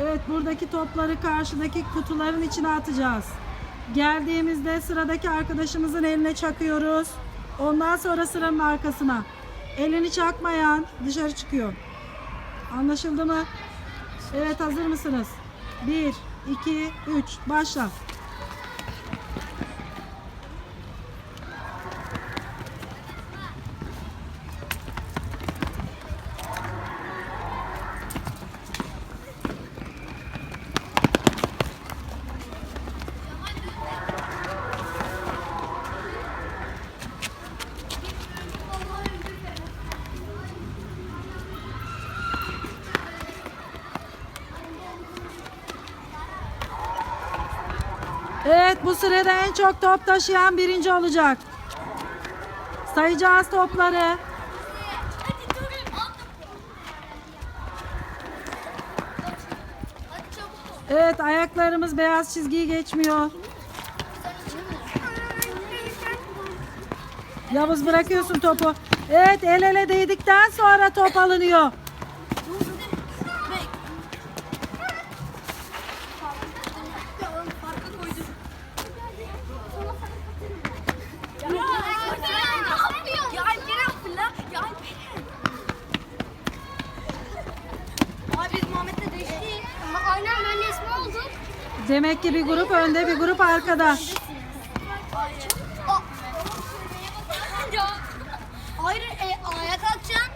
Evet buradaki topları karşıdaki kutuların içine atacağız. Geldiğimizde sıradaki arkadaşımızın eline çakıyoruz. Ondan sonra sıranın arkasına. Elini çakmayan dışarı çıkıyor. Anlaşıldı mı? Evet hazır mısınız? 1, 2, 3 başla. Evet bu sırada en çok top taşıyan birinci olacak. Sayacağız topları. Evet ayaklarımız beyaz çizgiyi geçmiyor. Yavuz bırakıyorsun topu. Evet el ele değdikten sonra top alınıyor. Ya Alperen fırla. Ya Alperen. Abi biz Muhammed'le değiştik. Aynen ben de ismi olduk. Demek ki bir grup önde bir grup arkada. Hayır, e, ayağa kalkacaksın.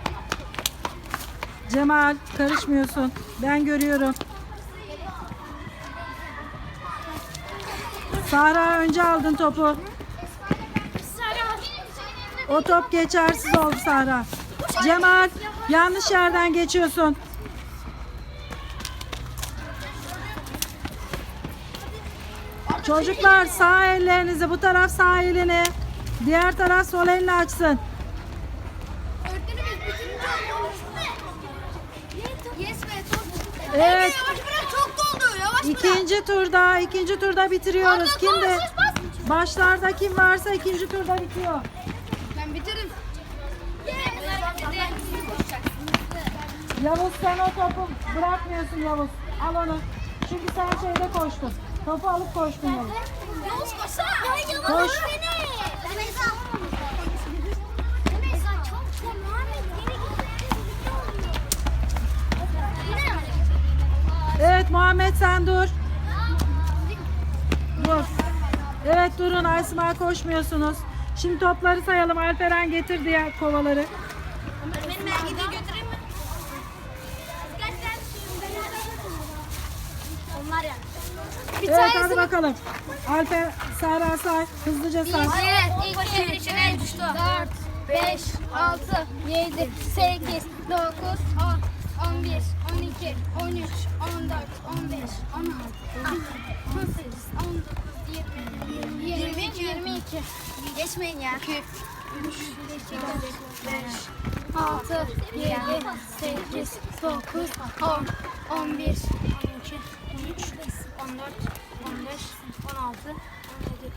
Cemal karışmıyorsun. Ben görüyorum. Sahra önce aldın topu. O top geçersiz oldu Sahra. Cemal yanlış yerden geçiyorsun. Çocuklar sağ ellerinizi bu taraf sağ elini diğer taraf sol elini açsın. Evet. İkinci turda, ikinci turda bitiriyoruz. Kim de başlarda kim varsa ikinci turda bitiyor. Ben bitiririm. Yavuz sen o topu bırakmıyorsun Yavuz. Al onu. Çünkü sen şeyde koştun. Topu alıp koştun Yavuz. Yavuz koşsana. Ya Yavuz Koş. beni. Ben çok Muhammed beni Evet Muhammed sen dur. Dur. Evet durun Aysma koşmuyorsunuz. Şimdi topları sayalım. Alperen getir diğer kovaları. Benim ben gideyim götüreyim mi? Onlar yani. Bir Evet hadi bakalım. Alper Sara say. Hızlıca say. 1, 2, 3, 4, 5, 6, 7, 8, 9, 10, 11, 12, 13, 14, 15, 16, 18, 19, 20, 22, 22. Geçmeyin ya. 2, 3, 4, 5, altı, yedi, sekiz, dokuz, on, on bir, on iki, on üç, on dört, on beş, on altı, on yedi,